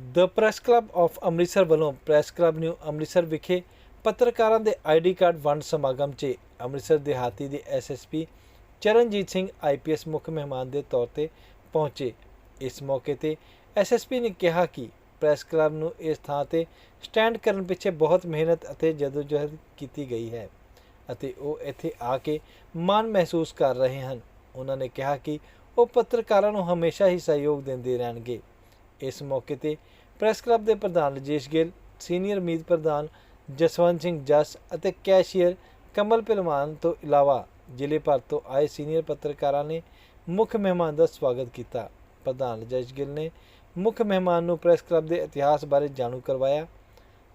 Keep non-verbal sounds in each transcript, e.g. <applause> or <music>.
The press club of Amritsar ਵੱਲੋਂ press club new Amritsar ਵਿਖੇ ਪੱਤਰਕਾਰਾਂ ਦੇ ਆਈਡੀ ਕਾਰਡ ਵੰਡ ਸਮਾਗਮ 'ਚ ਅੰਮ੍ਰਿਤਸਰ ਦਿਹਾਤੀ ਦੇ ਐਸਐਸਪੀ ਚਰਨਜੀਤ ਸਿੰਘ ਆਈਪੀਐਸ ਮੁੱਖ ਮਹਿਮਾਨ ਦੇ ਤੌਰ ਤੇ ਪਹੁੰਚੇ। ਇਸ ਮੌਕੇ ਤੇ ਐਸਐਸਪੀ ਨੇ ਕਿਹਾ ਕਿ ਪ੍ਰੈਸ ਕਲੱਬ ਨੂੰ ਇਸ ਥਾਂ ਤੇ ਸਟੈਂਡ ਕਰਨ ਪਿੱਛੇ ਬਹੁਤ ਮਿਹਨਤ ਅਤੇ ਜਦੋਜਹਿਦ ਕੀਤੀ ਗਈ ਹੈ ਅਤੇ ਉਹ ਇੱਥੇ ਆ ਕੇ ਮਾਣ ਮਹਿਸੂਸ ਕਰ ਰਹੇ ਹਨ। ਉਹਨਾਂ ਨੇ ਕਿਹਾ ਕਿ ਉਹ ਪੱਤਰਕਾਰਾਂ ਨੂੰ ਹਮੇਸ਼ਾ ਹੀ ਸਹਿਯੋਗ ਦਿੰਦੇ ਰਹਿਣਗੇ। ਇਸ ਮੌਕੇ ਤੇ ਪ੍ਰੈਸ ਕਲੱਬ ਦੇ ਪ੍ਰਧਾਨ ਰਜੇਸ਼ ਗਿੱਲ, ਸੀਨੀਅਰ ਮੀਤ ਪ੍ਰਧਾਨ ਜਸਵੰਤ ਸਿੰਘ ਜਸ ਅਤੇ ਕੈਸ਼ੀਅਰ ਕਮਲ ਪਹਿਲਵਾਨ ਤੋਂ ਇਲਾਵਾ ਜ਼ਿਲ੍ਹੇ ਭਰ ਤੋਂ ਆਏ ਸੀਨੀਅਰ ਪੱਤਰਕਾਰਾਂ ਨੇ ਮੁੱਖ ਮਹਿਮਾਨ ਦਾ ਸਵਾਗਤ ਕੀਤਾ। ਪ੍ਰਧਾਨ ਰਜੇਸ਼ ਗਿੱਲ ਨੇ ਮੁੱਖ ਮਹਿਮਾਨ ਨੂੰ ਪ੍ਰੈਸ ਕਲੱਬ ਦੇ ਇਤਿਹਾਸ ਬਾਰੇ ਜਾਣੂ ਕਰਵਾਇਆ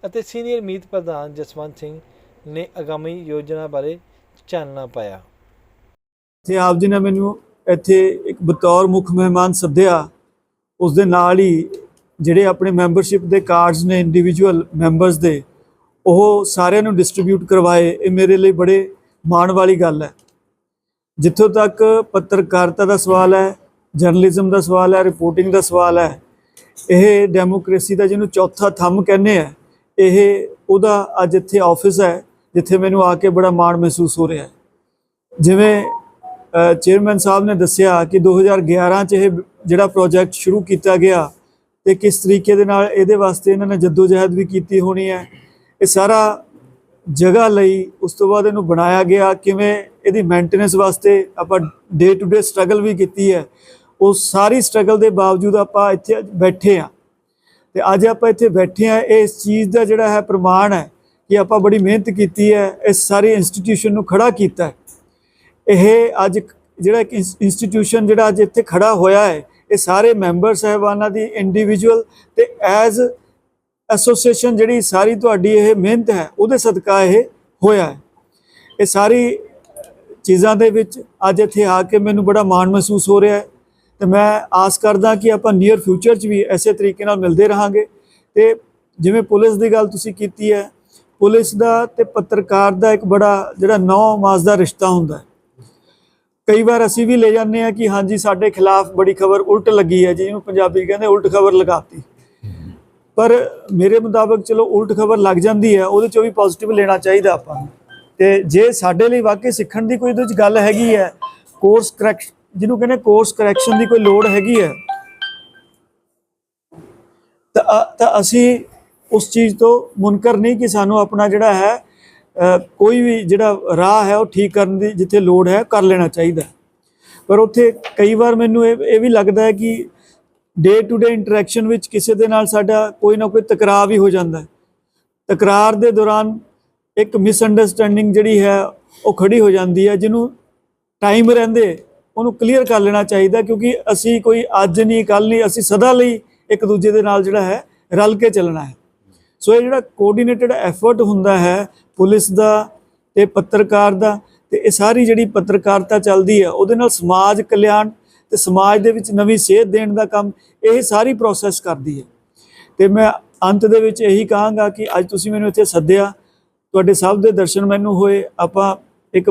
ਅਤੇ ਸੀਨੀਅਰ ਮੀਤ ਪ੍ਰਧਾਨ ਜਸਵੰਤ ਸਿੰਘ ਨੇ ਆਗਾਮੀ ਯੋਜਨਾ ਬਾਰੇ ਚਾਨਣਾ ਪਾਇਆ। ਤੇ ਆਪ ਜੀ ਨੇ ਮੈਨੂੰ ਇੱਥੇ ਇੱਕ ਬਤੌਰ ਮੁੱਖ ਮਹਿਮਾਨ ਸੱਦਿਆ। ਉਸ ਦੇ ਨਾਲ ਹੀ ਜਿਹੜੇ ਆਪਣੇ ਮੈਂਬਰਸ਼ਿਪ ਦੇ ਕਾਰਡਸ ਨੇ ਇੰਡੀਵਿਜੂਅਲ ਮੈਂਬਰਸ ਦੇ, ਉਹ ਸਾਰਿਆਂ ਨੂੰ ਡਿਸਟ੍ਰੀਬਿਊਟ ਕਰਵਾਏ। ਇਹ ਮੇਰੇ ਲਈ ਬੜੇ ਮਾਣ ਵਾਲੀ ਗੱਲ ਹੈ। ਜਿੱਥੋਂ ਤੱਕ ਪੱਤਰਕਾਰਤਾ ਦਾ ਸਵਾਲ ਹੈ ਜਰਨਲਿਜ਼ਮ ਦਾ ਸਵਾਲ ਹੈ ਰਿਪੋਰਟਿੰਗ ਦਾ ਸਵਾਲ ਹੈ, ਇਹ ਡੈਮੋਕ੍ਰੇਸੀ ਦਾ ਜਿਹਨੂੰ ਚੌਥਾ ਥੰਮ ਕਹਿੰਦੇ ਆ, ਇਹ ਉਹਦਾ ਅੱਜ ਇੱਥੇ ਆਫਿਸ ਹੈ, ਜਿੱਥੇ ਮੈਨੂੰ ਆ ਕੇ ਬੜਾ ਮਾਣ ਮਹਿਸੂਸ ਹੋ ਰਿਹਾ ਹੈ। ਜਿਵੇਂ ਚੇਅਰਮੈਨ ਸਾਹਿਬ ਨੇ ਦੱਸਿਆ ਕਿ 2011 ਚ ਇਹ ਜਿਹੜਾ ਪ੍ਰੋਜੈਕਟ ਸ਼ੁਰੂ ਕੀਤਾ ਗਿਆ ਤੇ ਕਿਸ ਤਰੀਕੇ ਦੇ ਨਾਲ ਇਹਦੇ ਵਾਸਤੇ ਇਹਨਾਂ ਨੇ ਜਦੋਜਹਿਦ ਵੀ ਕੀਤੀ ਹੋਣੀ ਹੈ। ਇਹ ਸਾਰਾ ਜਗ੍ਹਾ ਲਈ ਉਸ ਤੋਂ ਬਾਅਦ ਇਹਨੂੰ ਬਣਾਇਆ ਗਿਆ, ਕਿਵੇਂ ਇਹਦੀ ਮੇਨਟੇਨੈਂਸ ਵਾਸਤੇ ਆਪਾਂ ਡੇ ਟੂ ਡੇ ਸਟਰਗਲ ਵੀ ਕੀਤੀ ਹੈ। ਉਹ ਸਾਰੀ ਸਟਰਗਲ ਦੇ ਬਾਵਜੂਦ ਆਪਾਂ ਇੱਥੇ ਬੈਠੇ ਆ ਤੇ ਅੱਜ ਆਪਾਂ ਇੱਥੇ ਬੈਠੇ ਆ ਇਸ ਚੀਜ਼ ਦਾ ਜਿਹੜਾ ਹੈ ਪ੍ਰਮਾਣ ਹੈ ਕਿ ਆਪਾਂ ਬੜੀ ਮਿਹਨਤ ਕੀਤੀ ਹੈ, ਇਸ ਸਾਰੀ ਇੰਸਟੀਟਿਊਸ਼ਨ ਨੂੰ ਖੜਾ ਕੀਤਾ ਹੈ। ਇਹ ਅੱਜ ਜਿਹੜਾ ਇੱਕ ਇੰਸਟੀਟਿਊਸ਼ਨ ਜਿਹੜਾ ਅੱਜ ਇੱਥੇ ਖੜਾ ਹੋਇਆ ਹੈ, ਇਹ ਸਾਰੇ ਮੈਂਬਰ ਸਹਿਬਾਨਾਂ ਦੀ ਇੰਡੀਵਿਜੂਅਲ ਤੇ ਐਜ਼ ਐਸੋਸੀਏਸ਼ਨ ਜਿਹੜੀ ਸਾਰੀ ਤੁਹਾਡੀ ਇਹ ਮਿਹਨਤ ਹੈ, ਉਹਦੇ ਸਦਕਾ ਇਹ ਹੋਇਆ ਹੈ। ਇਹ ਸਾਰੀ ਚੀਜ਼ਾਂ ਦੇ ਵਿੱਚ ਅੱਜ ਇੱਥੇ ਆ ਕੇ ਮੈਨੂੰ ਬੜਾ ਮਾਣ ਮਹਿਸੂਸ ਹੋ ਰਿਹਾ ਹੈ ਤੇ ਮੈਂ ਆਸ ਕਰਦਾ ਕਿ ਆਪਾਂ ਨੀਅਰ ਫਿਊਚਰ 'ਚ ਵੀ ਐਸੇ ਤਰੀਕੇ ਨਾਲ ਮਿਲਦੇ ਰਹਾਂਗੇ। ਤੇ ਜਿਵੇਂ ਪੁਲਿਸ ਦੀ ਗੱਲ ਤੁਸੀਂ ਕੀਤੀ ਹੈ, ਪੁਲਿਸ ਦਾ ਤੇ ਪੱਤਰਕਾਰ ਦਾ ਇੱਕ ਬੜਾ ਜਿਹੜਾ ਨੌ ਮਾਸ ਦਾ ਰਿਸ਼ਤਾ ਹੁੰਦਾ ਹੈ। ਕਈ ਵਾਰ ਅਸੀਂ ਵੀ ਲੈ ਜਾਂਦੇ ਆ ਕਿ ਹਾਂਜੀ, ਸਾਡੇ ਖਿਲਾਫ ਬੜੀ ਖਬਰ ਉਲਟ ਲੱਗੀ ਹੈ ਜਿਹਨੂੰ ਪੰਜਾਬੀ ਕਹਿੰਦੇ ਉਲਟ ਖਬਰ ਲਗਾਤੀ। ਪਰ ਮੇਰੇ ਮੁਤਾਬਕ ਚਲੋ ਉਲਟ ਖਬਰ ਲੱਗ ਜਾਂਦੀ ਹੈ, ਉਹਦੇ ਚੋਂ ਵੀ ਪੋਜ਼ਿਟਿਵ ਲੈਣਾ ਚਾਹੀਦਾ ਆਪਾਂ ਨੂੰ। ਤੇ ਜੇ ਸਾਡੇ ਲਈ ਵਾਕਈ ਸਿੱਖਣ ਦੀ ਕੋਈ ਉਹਦੇ ਵਿੱਚ ਗੱਲ ਹੈਗੀ ਹੈ ਕੋਰਸ ਕਰੈਕਸ਼ਨ ਜਿਹਨੂੰ ਕਹਿੰਦੇ ਕੋਰਸ ਕਰੈਕਸ਼ਨ ਦੀ ਕੋਈ ਲੋੜ ਹੈਗੀ ਹੈ ਤਾਂ ਅਸੀਂ ਉਸ ਚੀਜ਼ ਤੋਂ ਮੁਨਕਰ ਨਹੀਂ ਕਿ ਸਾਨੂੰ ਆਪਣਾ ਜਿਹੜਾ ਹੈ ਕੋਈ ਵੀ ਜਿਹੜਾ ਰਾਹ ਹੈ ਉਹ ਠੀਕ ਕਰਨ ਦੀ ਜਿੱਥੇ ਲੋੜ ਹੈ ਕਰ ਲੈਣਾ ਚਾਹੀਦਾ ਪਰ ਉੱਥੇ ਕਈ ਵਾਰ ਮੈਨੂੰ ਇਹ ਇਹ ਵੀ ਲੱਗਦਾ ਹੈ ਕਿ ਡੇ ਟੂ ਡੇ ਇੰਟਰੈਕਸ਼ਨ ਵਿੱਚ ਕਿਸੇ ਦੇ ਨਾਲ ਸਾਡਾ ਕੋਈ ਨਾ ਕੋਈ ਤਕਰਾਰ ਵੀ ਹੋ ਜਾਂਦਾ ਹੈ। ਤਕਰਾਰ ਦੇ ਦੌਰਾਨ ਇੱਕ ਮਿਸਅੰਡਰਸਟੈਂਡਿੰਗ ਜਿਹੜੀ ਹੈ ਉਹ ਖੜੀ ਹੋ ਜਾਂਦੀ ਹੈ, ਜਿਹਨੂੰ ਟਾਈਮ ਰਹਿੰਦੇ ਉਹਨੂੰ ਕਲੀਅਰ ਕਰ ਲੈਣਾ ਚਾਹੀਦਾ ਕਿਉਂਕਿ ਅਸੀਂ ਕੋਈ ਅੱਜ ਨਹੀਂ ਕੱਲ ਨਹੀਂ, ਅਸੀਂ ਸਦਾ ਲਈ ਇੱਕ ਦੂਜੇ ਦੇ ਨਾਲ ਜਿਹੜਾ ਹੈ ਰਲ ਕੇ ਚੱਲਣਾ ਹੈ। ਸੋ ਇਹ ਜਿਹੜਾ ਕੋਆਰਡੀਨੇਟਡ ਐਫਰਟ ਹੁੰਦਾ ਹੈ, ਪੁਲਿਸ ਦਾ ਤੇ ਪੱਤਰਕਾਰ ਦਾ, ਤੇ ਇਹ ਸਾਰੀ ਜਿਹੜੀ ਪੱਤਰਕਾਰਤਾ ਚੱਲਦੀ ਹੈ, ਉਹਦੇ ਨਾਲ ਸਮਾਜ ਕਲਿਆਣ ਤੇ ਸਮਾਜ ਦੇ ਵਿੱਚ ਨਵੀਂ ਸੇਧ ਦੇਣ ਦਾ ਕੰਮ, ਇਹ ਸਾਰੀ ਪ੍ਰੋਸੈਸ ਕਰਦੀ ਹੈ। ਤੇ ਮੈਂ ਅੰਤ ਦੇ ਵਿੱਚ ਇਹੀ ਕਹਾਂਗਾ ਕਿ ਅੱਜ ਤੁਸੀਂ ਮੈਨੂੰ ਇੱਥੇ ਸੱਦਿਆ, ਤੁਹਾਡੇ ਸਭ ਦੇ ਦਰਸ਼ਨ ਮੈਨੂੰ ਹੋਏ, ਆਪਾਂ ਇੱਕ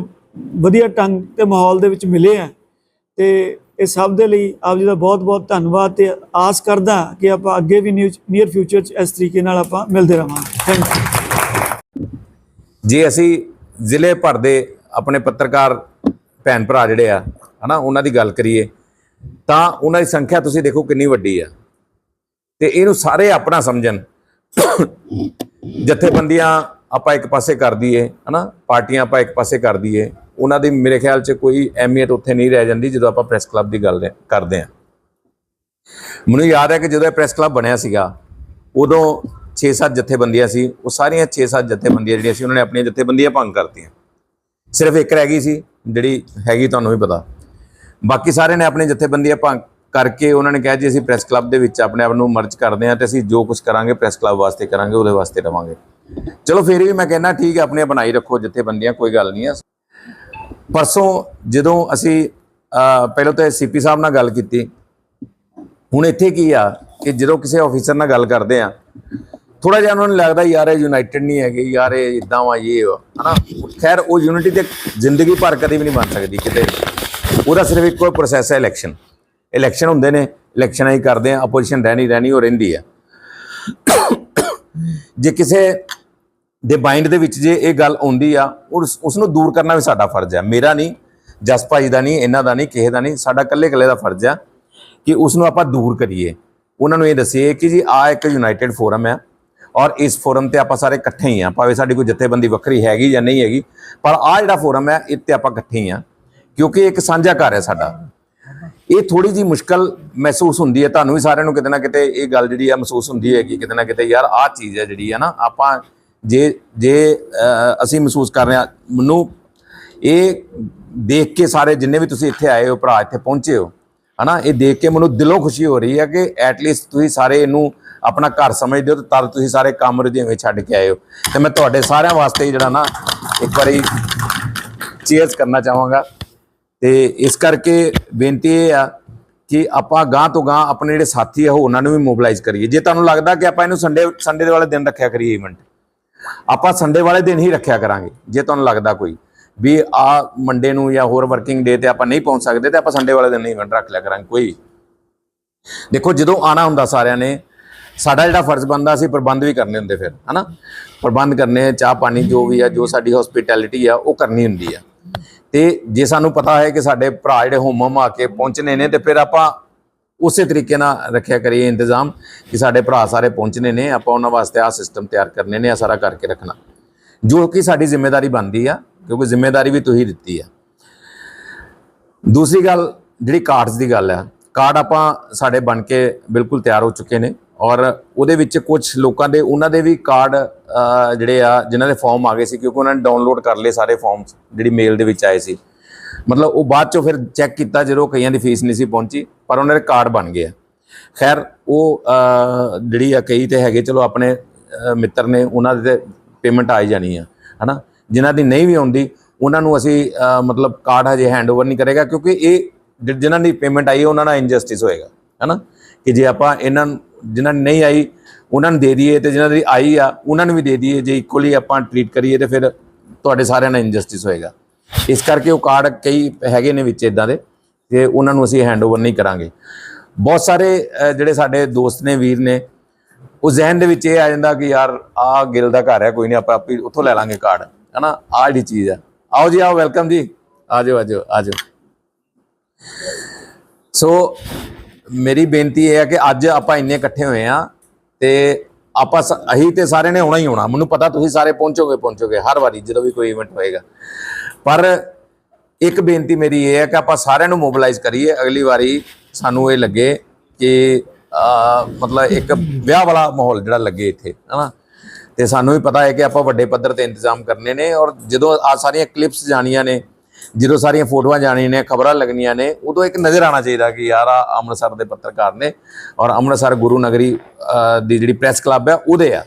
ਵਧੀਆ ਢੰਗ ਤੇ ਮਾਹੌਲ ਦੇ ਵਿੱਚ ਮਿਲੇ ਆ ਤੇ ਇਹ ਸਭ ਦੇ ਲਈ ਆਪ ਜੀ ਦਾ ਬਹੁਤ ਬਹੁਤ ਧੰਨਵਾਦ ਤੇ ਆਸ ਕਰਦਾ ਕਿ ਆਪਾਂ ਅੱਗੇ ਵੀ ਨੀਅਰ ਫਿਊਚਰ 'ਚ ਇਸ ਤਰੀਕੇ ਨਾਲ ਆਪਾਂ ਮਿਲਦੇ ਰਹਾਂਗੇ। ਥੈਂਕ ਯੂ ਜੇ, ਅਸੀਂ ਜ਼ਿਲ੍ਹੇ ਭਰ ਦੇ ਆਪਣੇ ਪੱਤਰਕਾਰ ਭੈਣ ਭਰਾ ਜਿਹੜੇ ਆ, ਹਨਾ, ਉਹਨਾਂ ਦੀ ਗੱਲ ਕਰੀਏ, ਤਾਂ ਉਹਨਾਂ ਦੀ ਸੰਖਿਆ ਤੁਸੀਂ ਦੇਖੋ ਕਿੰਨੀ ਵੱਡੀ ਆ। ਤੇ ਇਹਨੂੰ ਸਾਰੇ ਆਪਣਾ ਸਮਝਣ। <coughs> ਜਥੇਬੰਦੀਆਂ ਆਪਾਂ ਇੱਕ ਪਾਸੇ ਕਰ ਦਈਏ, ਹਨਾ? ਪਾਰਟੀਆਂ ਆਪਾਂ ਇੱਕ ਪਾਸੇ ਕਰ ਦਈਏ। ਉਹਨਾਂ ਦੀ ਮੇਰੇ ਖਿਆਲ 'ਚ ਕੋਈ ਅਹਿਮੀਅਤ ਉੱਥੇ ਨਹੀਂ ਰਹਿ ਜਾਂਦੀ ਜਦੋਂ ਆਪਾਂ ਪ੍ਰੈਸ ਕਲੱਬ ਦੀ ਗੱਲ ਕਰਦੇ ਆ ਮੈਨੂੰ ਯਾਦ ਹੈ ਕਿ ਜਦੋਂ ਇਹ ਪ੍ਰੈਸ ਕਲੱਬ ਬਣਿਆ ਸੀਗਾ, ਉਦੋਂ 6-7 ਜਥੇਬੰਦੀਆਂ ਸੀ, ਉਹ ਸਾਰੀਆਂ 6-7 ਜਥੇਬੰਦੀਆਂ ਜਿਹੜੀਆਂ ਸੀ, ਉਹਨਾਂ ਨੇ ਆਪਣੀਆਂ ਜਥੇਬੰਦੀਆਂ ਭੰਗ ਕਰਤੀਆਂ। ਸਿਰਫ ਇੱਕ ਰਹਿ ਗਈ ਸੀ, ਜਿਹੜੀ ਹੈਗੀ ਤੁਹਾਨੂੰ ਵੀ ਪਤਾ। ਬਾਕੀ ਸਾਰੇ ਨੇ ਆਪਣੀਆਂ ਜਥੇਬੰਦੀਆਂ ਭੰਗ ਕਰਕੇ ਉਹਨਾਂ ਨੇ ਕਿਹਾ ਜੀ, ਅਸੀਂ ਪ੍ਰੈਸ ਕਲੱਬ ਦੇ ਵਿੱਚ ਆਪਣੇ ਆਪ ਨੂੰ ਮਰਜ ਕਰਦੇ ਹਾਂ ਤੇ ਅਸੀਂ ਜੋ ਕੁਝ ਕਰਾਂਗੇ ਪ੍ਰੈਸ ਕਲੱਬ ਵਾਸਤੇ ਕਰਾਂਗੇ, ਉਹਦੇ ਵਾਸਤੇ ਰਵਾਂਗੇ ਚਲੋ ਫਿਰ ਵੀ ਮੈਂ ਕਹਿੰਦਾ ਠੀਕ ਹੈ, ਆਪਣੀਆਂ ਬਣਾਈ ਰੱਖੋ, ਜਥੇਬੰਦੀਆਂ, ਕੋਈ ਗੱਲ ਨਹੀਂ ਹੈ। ਪਰਸੋਂ ਜਦੋਂ ਅਸੀਂ ਪਹਿਲਾਂ ਤਾਂ ਸੀਪੀ ਸਾਹਿਬ ਨਾਲ ਗੱਲ ਕੀਤੀ। ਹੁਣ ਇੱਥੇ ਕੀ ਆ ਕਿ ਜਦੋਂ ਕਿਸੇ ਆਫੀਸਰ ਨਾਲ ਗੱਲ ਕਰਦੇ ਆ ਥੋੜਾ ਜਿਹਾ ਉਹਨਾਂ ਨੂੰ ਲੱਗਦਾ ਯਾਰ ਇਹ ਯੂਨਾਈਟਿਡ ਨਹੀਂ ਹੈਗੇ, ਯਾਰ ਇਹ ਇਦਾਂ ਵਾ, ਇਹ ਵਾ, ਹਨਾ? ਖੈਰ, ਉਹ ਯੂਨਿਟੀ ਤੇ ਜ਼ਿੰਦਗੀ ਭਰ ਕਦੇ ਵੀ ਨਹੀਂ ਬਣ ਸਕਦੀ ਕਿਤੇ। ਉਹਦਾ ਸਿਰਫ ਇੱਕੋ ਪ੍ਰੋਸੈਸ ਹੈ ਇਲੈਕਸ਼ਨ ਇਲੈਕਸ਼ਨ ਹੁੰਦੇ ਨੇ ਇਲੈਕਸ਼ਨਾਂ ਹੀ ਕਰਦੇ ਆ ਆਪੋਜੀਸ਼ਨ ਰਹਿਣੀ ਰਹਿਣੀ ਉਹ ਰਹਿੰਦੀ ਆ। ਜੇ ਕਿਸੇ ਦੇ ਮਾਈਂਡ ਦੇ ਵਿੱਚ ਜੇ ਇਹ ਗੱਲ ਆਉਂਦੀ ਆ, ਉਸ ਉਸ ਨੂੰ ਦੂਰ ਕਰਨਾ ਵੀ ਸਾਡਾ ਫਰਜ਼ ਹੈ ਮੇਰਾ ਨਹੀਂ, ਜਸ ਭਾਈ ਦਾ ਨਹੀਂ, ਇਹਨਾਂ ਦਾ ਨਹੀਂ, ਕਿਸੇ ਦਾ ਨਹੀਂ, ਸਾਡਾ ਇਕੱਲੇ ਇਕੱਲੇ ਦਾ ਫਰਜ਼ ਆ ਕਿ ਉਸ ਨੂੰ ਆਪਾਂ ਦੂਰ ਕਰੀਏ। ਉਹਨਾਂ ਨੂੰ ਇਹ ਦੱਸੀਏ ਕਿ ਜੀ ਆ ਇੱਕ ਯੂਨਾਈਟਿਡ ਫੋਰਮ ਹੈ ਔਰ ਇਸ ਫੋਰਮ ਤੇ ਆਪਾਂ ਸਾਰੇ ਇਕੱਠੇ ਹੀ ਆ। ਭਾਵੇਂ ਸਾਡੀ ਕੋਈ ਜਥੇਬੰਦੀ ਵੱਖਰੀ ਹੈਗੀ ਜਾਂ ਨਹੀਂ ਹੈਗੀ, ਪਰ ਆ ਜਿਹੜਾ ਫੋਰਮ ਹੈ ਇੱਥੇ ਆਪਾਂ ਇਕੱਠੇ ਹੀ ਆ, ਕਿਉਂਕਿ ਇੱਕ ਸਾਂਝਾ ਘਰ ਹੈ ਸਾਡਾ। ਇਹ ਥੋੜੀ ਜੀ ਮੁਸ਼ਕਲ ਮਹਿਸੂਸ ਹੁੰਦੀ ਹੈ। ਤੁਹਾਨੂੰ ਵੀ ਸਾਰਿਆਂ ਨੂੰ ਕਿਤੇ ਨਾ ਕਿਤੇ ਇਹ ਗੱਲ ਜਿਹੜੀ ਆ ਮਹਿਸੂਸ ਹੁੰਦੀ ਹੈ ਕਿ ਕਿਤੇ ਨਾ ਕਿਤੇ ਯਾਰ ਆਹ ਚੀਜ਼ ਹੈ ਜਿਹੜੀ ਆ ਨਾ, ਆਪਾਂ ਜੇ ਜੇ ਅਸੀਂ ਮਹਿਸੂਸ ਕਰ ਰਹੇ ਹਾਂ, ਮੈਨੂੰ ਇਹ ਦੇਖ ਕੇ ਸਾਰੇ ਜਿੰਨੇ ਵੀ ਤੁਸੀਂ ਇੱਥੇ ਆਏ ਹੋ ਭਰਾ, ਇੱਥੇ ਪਹੁੰਚੇ ਹੋ, ਹਨਾ, ਇਹ ਦੇਖ ਕੇ ਮੈਨੂੰ ਦਿਲੋਂ ਖੁਸ਼ੀ ਹੋ ਰਹੀ ਹੈ ਕਿ ਐਟਲੀਸਟ ਤੁਸੀਂ ਸਾਰੇ ਇਹਨੂੰ ਆਪਣਾ ਘਰ ਸਮਝਦੇ ਹੋ ਤੇ ਤਦ ਤੁਸੀਂ ਸਾਰੇ ਕੰਮ ਰੁਝੇਵੇਂ ਛੱਡ ਕੇ ਆਏ ਹੋ। ਤੇ ਮੈਂ ਤੁਹਾਡੇ ਸਾਰਿਆਂ ਵਾਸਤੇ ਜਿਹੜਾ ਨਾ, ਇੱਕ ਵਾਰੀ ਚੀਅਰਸ ਕਰਨਾ ਚਾਹਾਂਗਾ। ਤੇ ਇਸ ਕਰਕੇ ਬੇਨਤੀ ਇਹ ਆ ਕਿ ਆਪਾਂ ਗਾਂ ਤੋਂ ਗਾਂ ਆਪਣੇ ਜਿਹੜੇ ਸਾਥੀ ਆ ਉਹਨਾਂ ਨੂੰ ਵੀ ਮੋਬਿਲਾਈਜ਼ ਕਰੀਏ। ਜੇ ਤੁਹਾਨੂੰ ਲੱਗਦਾ ਕਿ ਆਪਾਂ ਇਹਨੂੰ ਸੰਡੇ ਸੰਡੇ ਦੇ ਵਾਲੇ ਦਿਨ ਰੱਖਿਆ ਕਰੀਏ ਇਵੈਂਟ ਆਪਾਂ ਸੰਡੇ ਵਾਲੇ ਦਿਨ ਹੀ ਰੱਖਿਆ ਕਰਾਂਗੇ, ਜੇ ਤੁਹਾਨੂੰ ਲੱਗਦਾ ਕੋਈ, ਵੀ ਆ ਮੰਡੇ ਨੂੰ ਜਾਂ ਹੋਰ ਵਰਕਿੰਗ ਡੇ ਤੇ ਆਪਾਂ ਨਹੀਂ ਪਹੁੰਚ ਸਕਦੇ, ਤੇ ਆਪਾਂ ਸੰਡੇ ਵਾਲੇ ਦਿਨ ਇਵੈਂਟ ਰੱਖ ਲਿਆ ਕਰਾਂਗੇ, ਕੋਈ। ਦੇਖੋ, ਜਦੋਂ ਆਣਾ ਹੁੰਦਾ ਸਾਰਿਆਂ ਨੇ, ਸਾਡਾ ਜਿਹੜਾ ਫਰਜ਼ ਬਣਦਾ ਸੀ ਪ੍ਰਬੰਧ ਵੀ ਕਰਨੇ ਹੁੰਦੇ ਫਿਰ, ਹਨਾ? ਪ੍ਰਬੰਧ ਕਰਨੇ, ਚਾਹ ਪਾਣੀ ਜੋ ਵੀ ਆ, ਜੋ ਸਾਡੀ ਹਸਪਿਟੈਲਿਟੀ ਆ, ਉਹ ਕਰਨੀ ਹੁੰਦੀ ਆ। ਤੇ ਜੇ ਸਾਨੂੰ ਪਤਾ ਹੈ ਕਿ ਸਾਡੇ ਭਰਾ ਜਿਹੜੇ ਹੋਮਮ ਆ ਕੇ ਪਹੁੰਚਨੇ ਨੇ, ਤੇ ਫਿਰ ਆਪਾਂ ਉਸੇ ਤਰੀਕੇ ਨਾਲ ਰੱਖਿਆ ਕਰੀਏ ਇੰਤਜ਼ਾਮ ਕਿ ਸਾਡੇ ਭਰਾ ਸਾਰੇ ਪਹੁੰਚਨੇ ਨੇ, ਆਪਾਂ ਉਹਨਾਂ ਵਾਸਤੇ ਆ ਸਿਸਟਮ ਤਿਆਰ ਕਰਨੇ ਨੇ ਆ ਸਾਰਾ ਕਰਕੇ ਰੱਖਣਾ। ਜੋ ਕਿ ਸਾਡੀ ਜ਼ਿੰਮੇਵਾਰੀ ਬਣਦੀ ਆ, ਕਿਉਂਕਿ ਜ਼ਿੰਮੇਵਾਰੀ ਵੀ ਤੁਸੀਂ ਦਿੱਤੀ ਆ। ਦੂਸਰੀ ਗੱਲ, ਜਿਹੜੀ ਕਾਰਡਸ ਦੀ ਗੱਲ ਆ ਕਾਰਡ ਆਪਾਂ ਸਾਡੇ ਬਣ ਕੇ ਬਿਲਕੁਲ ਤਿਆਰ ਹੋ ਚੁੱਕੇ ਨੇ ਔਰ ਉਹਦੇ ਵਿੱਚ ਕੁਝ ਲੋਕਾਂ ਦੇ, ਉਹਨਾਂ ਦੇ ਵੀ ਕਾਰਡ ਜਿਹੜੇ ਆ, ਜਿਨ੍ਹਾਂ ਦੇ ਫਾਰਮ ਆ ਗਏ ਸੀ, ਕਿਉਂਕਿ ਉਹਨਾਂ ਨੇ ਡਾਊਨਲੋਡ ਕਰ ਲਏ ਸਾਰੇ ਫਾਰਮਸ ਜਿਹੜੀ ਮੇਲ ਦੇ ਵਿੱਚ ਆਏ ਸੀ। ਮਤਲਬ ਉਹ ਬਾਅਦ ਚੋਂ ਫਿਰ ਚੈੱਕ ਕੀਤਾ ਜਦੋਂ ਕਈਆਂ ਦੀ ਫੀਸ ਨਹੀਂ ਸੀ ਪਹੁੰਚੀ, ਪਰ ਉਹਨਾਂ ਦੇ ਕਾਰਡ ਬਣ ਗਏ ਆ। ਖੈਰ, ਉਹ ਜਿਹੜੀ ਆ ਕਈ ਤੇ ਹੈਗੇ, ਚਲੋ ਆਪਣੇ ਮਿੱਤਰ ਨੇ, ਉਹਨਾਂ ਦੇ ਪੇਮੈਂਟ ਆਈ ਜਾਣੀ ਆ, ਹਨਾ? ਜਿਨ੍ਹਾਂ ਦੀ ਨਹੀਂ ਵੀ ਆਉਂਦੀ, ਉਹਨਾਂ ਨੂੰ ਅਸੀਂ ਮਤਲਬ ਕਾਰਡ ਹਜੇ ਹੈਂਡਓਵਰ ਨਹੀਂ ਕਰੇਗਾ, ਕਿਉਂਕਿ ਇਹ ਜਿ- ਜਿਨ੍ਹਾਂ ਦੀ ਪੇਮੈਂਟ ਆਈ, ਉਹਨਾਂ ਨਾਲ ਇਨਜਸਟਿਸ ਹੋਏਗਾ, ਹਨਾ? ਕਿ ਜੇ ਆਪਾਂ ਇਹਨਾਂ ਨੂੰ- ਜਿਨ੍ਹਾਂ ਦੀ ਨਹੀਂ ਆਈ, ਉਹਨਾਂ ਨੂੰ ਦੇ ਦਈਏ ਤੇ ਜਿਨ੍ਹਾਂ ਦੀ ਆਈ ਆ, ਉਹਨਾਂ ਨੂੰ ਵੀ ਦੇ ਦਈਏ, ਜੇ ਇਕੁਅਲੀ ਆਪਾਂ ਟ੍ਰੀਟ ਕਰੀਏ ਤੇ ਫਿਰ ਤੁਹਾਡੇ ਸਾਰਿਆਂ ਨਾਲ ਇਨਜਸਟਿਸ ਹੋਏਗਾ। ਇਸ ਕਰਕੇ ਉਹ ਕਾਰਡ ਕਈ ਹੈਗੇ ਨੇ ਵਿੱਚ ਇਦਾਂ ਦੇ, ਤੇ ਉਹਨਾਂ ਨੂੰ ਅਸੀਂ ਹੈਂਡਓਵਰ ਨਹੀਂ ਕਰਾਂਗੇ। ਬਹੁਤ ਸਾਰੇ ਜਿਹੜੇ ਸਾਡੇ ਦੋਸਤ ਨੇ, ਵੀਰ ਨੇ, ਉਹ ਜ਼ਿਹਨ ਦੇ ਵਿੱਚ ਇਹ ਆ ਜਾਂਦਾ ਕਿ ਯਾਰ, ਆ ਗਿਲ ਦਾ ਘਰ ਹੈ, ਕੋਈ ਨਹੀਂ, ਆਪਾਂ ਆਪੇ ਉੱਥੋਂ ਲੈ ਲਾਂਗੇ ਕਾਰਡ ਹਨਾ? ਆਹ ਜਿਹੜੀ ਚੀਜ਼ ਆ ਆਓ ਜੀ, ਆਓ ਵੈਲਕਮ ਜੀ। ਆ ਜਾਓ ਆ ਜਾਓ ਆ ਜਾਓ। ਸੋ ਮੇਰੀ ਬੇਨਤੀ ਇਹ ਹੈ ਕਿ ਅੱਜ ਆਪਾਂ ਇੰਨੇ ਇਕੱਠੇ ਹੋਏ ਆ ਤੇ ਆਪਾਂ ਸ- ਅਸੀਂ ਤੇ ਸਾਰਿਆਂ ਨੇ ਹੋਣਾ ਹੀ ਹੋਣਾ ਮੈਨੂੰ ਪਤਾ ਤੁਸੀਂ ਸਾਰੇ ਪਹੁੰਚੋਗੇ ਪਹੁੰਚੋਗੇ, ਹਰ ਵਾਰੀ ਜਦੋਂ ਵੀ ਕੋਈ ਇਵੈਂਟ ਹੋਏਗਾ। ਪਰ ਇੱਕ ਬੇਨਤੀ ਮੇਰੀ ਇਹ ਹੈ ਕਿ ਆਪਾਂ ਸਾਰਿਆਂ ਨੂੰ ਮੋਬਿਲਾਈਜ਼ ਕਰੀਏ। ਅਗਲੀ ਵਾਰੀ ਸਾਨੂੰ ਇਹ ਲੱਗੇ ਕਿ ਮਤਲਬ ਇੱਕ ਵਿਆਹ ਵਾਲਾ ਮਾਹੌਲ ਜਿਹੜਾ ਲੱਗੇ ਇੱਥੇ, ਹਨਾ? ਤੇ ਸਾਨੂੰ ਵੀ ਪਤਾ ਹੈ ਕਿ ਆਪਾਂ ਵੱਡੇ ਪੱਧਰ ਤੇ ਇੰਤਜ਼ਾਮ ਕਰਨੇ ਨੇ ਔਰ ਜਦੋਂ ਆ ਸਾਰੀਆਂ ਕਲਿੱਪਸ ਜਾਣੀਆਂ ਨੇ, ਜਦੋਂ ਸਾਰੀਆਂ ਫੋਟੋਆਂ ਜਾਣੀਆਂ ਨੇ, ਖਬਰਾਂ ਲੱਗਣੀਆਂ ਨੇ, ਉਦੋਂ ਇੱਕ ਨਜ਼ਰ ਆਣਾ ਚਾਹੀਦਾ ਕਿ ਯਾਰ ਆ ਅੰਮ੍ਰਿਤਸਰ ਦੇ ਪੱਤਰਕਾਰ ਨੇ ਔਰ ਅੰਮ੍ਰਿਤਸਰ ਗੁਰੂ ਨਗਰੀ ਦੀ ਜਿਹੜੀ ਪ੍ਰੈਸ ਕਲੱਬ ਹੈ, ਉਹਦੇ ਆ।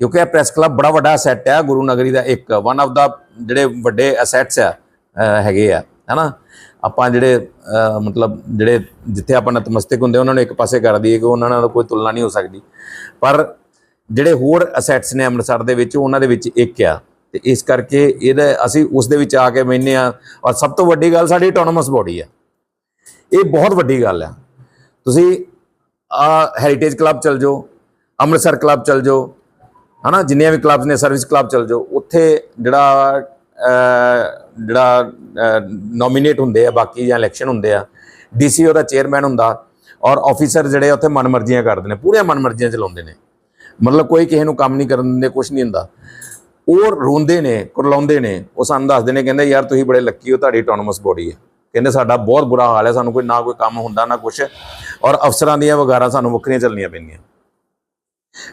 ਕਿਉਂਕਿ ਇਹ ਪ੍ਰੈਸ ਕਲੱਬ ਬੜਾ ਵੱਡਾ ਅਸੈਟ ਹੈ ਗੁਰੂ ਨਗਰੀ ਦਾ ਇੱਕ ਵਨ ਆਫ ਦਾ ਜਿਹੜੇ ਵੱਡੇ ਅਸੈਟਸ ਆ ਹੈਗੇ ਆ, ਹਨਾ? ਆਪਾਂ ਜਿਹੜੇ ਮਤਲਬ ਜਿਹੜੇ ਜਿੱਥੇ ਆਪਾਂ ਨਤਮਸਤਕ ਹੁੰਦੇ ਉਹਨਾਂ ਨੂੰ ਇੱਕ ਪਾਸੇ ਕਰ ਦਈਏ ਕਿ ਉਹਨਾਂ ਨਾਲ ਕੋਈ ਤੁਲਨਾ ਨਹੀਂ ਹੋ ਸਕਦੀ। ਪਰ ਜਿਹੜੇ ਹੋਰ ਅਸੈਟਸ ਨੇ ਅੰਮ੍ਰਿਤਸਰ ਦੇ ਵਿੱਚ, ਉਹਨਾਂ ਦੇ ਵਿੱਚ ਇੱਕ ਆ। ਤੇ ਇਸ ਕਰਕੇ ਇਹਦਾ ਅਸੀਂ ਉਸ ਦੇ ਵਿੱਚ ਆ ਕੇ ਬੈਠੇ ਆ ਔਰ ਸਭ ਤੋਂ ਵੱਡੀ ਗੱਲ ਸਾਡੀ ਆਟੋਨੋਮਸ ਬੋਡੀ ਆ। ਇਹ ਬਹੁਤ ਵੱਡੀ ਗੱਲ ਆ। ਤੁਸੀਂ ਆ ਹੈਰੀਟੇਜ ਕਲੱਬ ਚਲ ਜਾਓ, ਅੰਮ੍ਰਿਤਸਰ ਕਲੱਬ ਚਲ ਜਾਓ ਹਨਾ, ਜਿੰਨੀਆਂ ਵੀ ਕਲੱਬਸ ਨੇ ਸਰਵਿਸ ਕਲੱਬ ਚਲ ਜਾਓ, ਉੱਥੇ ਜਿਹੜਾ ਜਿਹੜਾ ਨੋਮੀਨੇਟ ਹੁੰਦੇ ਆ, ਬਾਕੀ ਜਾਂ ਇਲੈਕਸ਼ਨ ਹੁੰਦੇ ਆ ਡੀਸੀ ਉਹਦਾ ਚੇਅਰਮੈਨ ਹੁੰਦਾ, ਔਰ ਆਫੀਸਰ ਜਿਹੜੇ ਉੱਥੇ ਮਨਮਰਜ਼ੀਆਂ ਕਰਦੇ ਨੇ, ਪੂਰੀਆਂ ਮਨਮਰਜ਼ੀਆਂ ਚਲਾਉਂਦੇ ਨੇ। ਮਤਲਬ ਕੋਈ ਕਿਸੇ ਨੂੰ ਕੰਮ ਨਹੀਂ ਕਰਨ ਦਿੰਦੇ ਕੁਝ ਨਹੀਂ ਹੁੰਦਾ। ਉਹ ਰੋਂਦੇ ਨੇ, ਕੁਰਲਾਉਂਦੇ ਨੇ, ਉਹ ਸਾਨੂੰ ਦੱਸਦੇ ਨੇ, ਕਹਿੰਦੇ, ਯਾਰ, ਤੁਸੀਂ ਬੜੇ ਲੱਕੀ ਹੋ, ਤੁਹਾਡੀ ਆਟੋਨੋਮਸ ਬੋਡੀ ਹੈ। ਕਹਿੰਦੇ, ਸਾਡਾ ਬਹੁਤ ਬੁਰਾ ਹਾਲ ਹੈ, ਸਾਨੂੰ ਕੋਈ ਨਾ ਕੋਈ ਕੰਮ ਹੁੰਦਾ, ਨਾ ਕੁਝ ਔਰ ਅਫਸਰਾਂ ਦੀਆਂ ਵਗਾਰਾਂ ਸਾਨੂੰ ਵੱਖਰੀਆਂ ਚੱਲਣੀਆਂ ਪੈਂਦੀਆਂ।